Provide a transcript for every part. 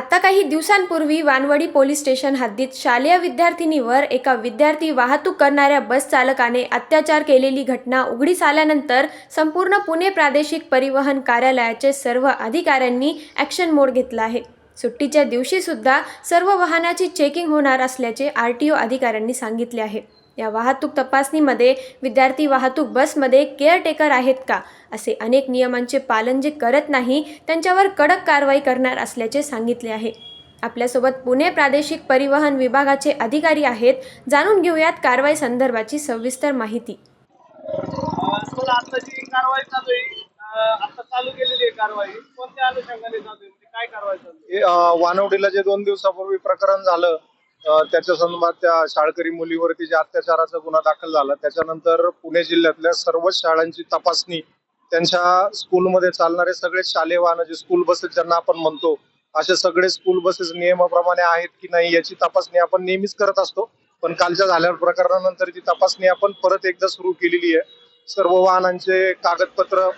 आता काही दिवसांपूर्वी वानवडी पोलीस स्टेशन हद्दीत शालेय विद्यार्थिनीवर एका विद्यार्थी वाहतूक करणाऱ्या बस चालकाने अत्याचार केलेली घटना उघडीस आल्यानंतर संपूर्ण पुणे प्रादेशिक परिवहन कार्यालयाचे सर्व अधिकाऱ्यांनी ॲक्शन मोड घेतला आहे. सुट्टीच्या दिवशीसुद्धा सर्व वाहनाची चेकिंग होणार असल्याचे आर टी ओ अधिकाऱ्यांनी सांगितले आहे. या वाहतूक तपासणीमध्ये विद्यार्थी वाहतूक बसमध्ये केअरटेकर आहेत का? असे अनेक नियमांचे पालन जे करत नाही त्यांच्यावर कडक कारवाई करणार असल्याचे सांगितले आहे. आपल्यासोबत पुणे प्रादेशिक परिवहन विभागाचे अधिकारी आहेत. जाणून घेऊयात कारवाई संदर्भाची सविस्तर माहिती. कारवाई चालू आहे अं, आता चालू केलेली आहे कारवाई कोणत्या अनुषंगाने चालू आहे? म्हणजे काय कारवाई चालू वानवडीला जे दोन दिवसापूर्वी प्रकरण झालं त्याच्या संदर्भात त्या शाळकरी मुलीवरती जे अत्याचाराचा गुन्हा दाखल झाला त्याच्यानंतर पुणे जिल्ह्यातल्या सर्वच शाळांची तपासणी त्यांच्या स्कूलमध्ये चालणारे सगळे शालेय वाहन जे स्कूल बसेस ज्यांना आपण म्हणतो असे सगळे स्कूल बसेस नियमाप्रमाणे आहेत की नाही याची तपासणी आपण नेहमीच करत असतो. पण कालच्या झाल्या प्रकरणानंतर ती तपासणी आपण परत एकदा सुरू केलेली आहे. सर्व वाहनांचे कागदपत्र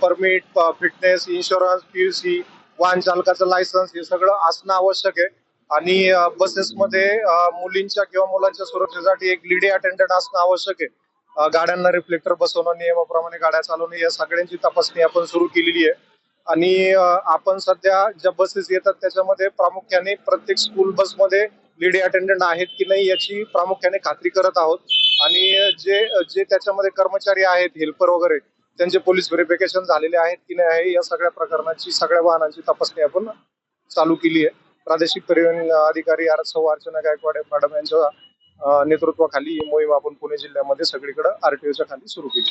परमिट फिटनेस इन्शुरन्स पीयूसी वाहन चालकाचं लायसन्स हे सगळं असणं आवश्यक आहे. आणि बसेसमध्ये मुलींच्या किंवा मुलांच्या सुरक्षेसाठी एक लेडी अटेंडंट असणं आवश्यक आहे. गाड्यांना रिफ्लेक्टर बसवणं नियमाप्रमाणे गाड्या चालवणं या सगळ्यांची तपासणी आपण सुरू केलेली आहे. आणि आपण सध्या ज्या बसेस येतात त्याच्यामध्ये प्रामुख्याने प्रत्येक स्कूल बसमध्ये लेडी अटेंडंट आहेत की नाही याची प्रामुख्याने खात्री करत आहोत. आणि जे जे त्याच्यामध्ये कर्मचारी आहेत हेल्पर वगैरे त्यांचे पोलीस व्हेरिफिकेशन झालेले आहेत की नाही आहे या सगळ्या प्रकरणाची सगळ्या वाहनांची तपासणी आपण चालू केली आहे. प्रादेशिक परिवहन अधिकारी आर सौ अर्चना गायकवाड मॅडम यांच्या नेतृत्वाखाली ही मोहीम आपण पुणे जिल्ह्यामध्ये सगळीकडे आरटीओच्या खाली सुरू केली.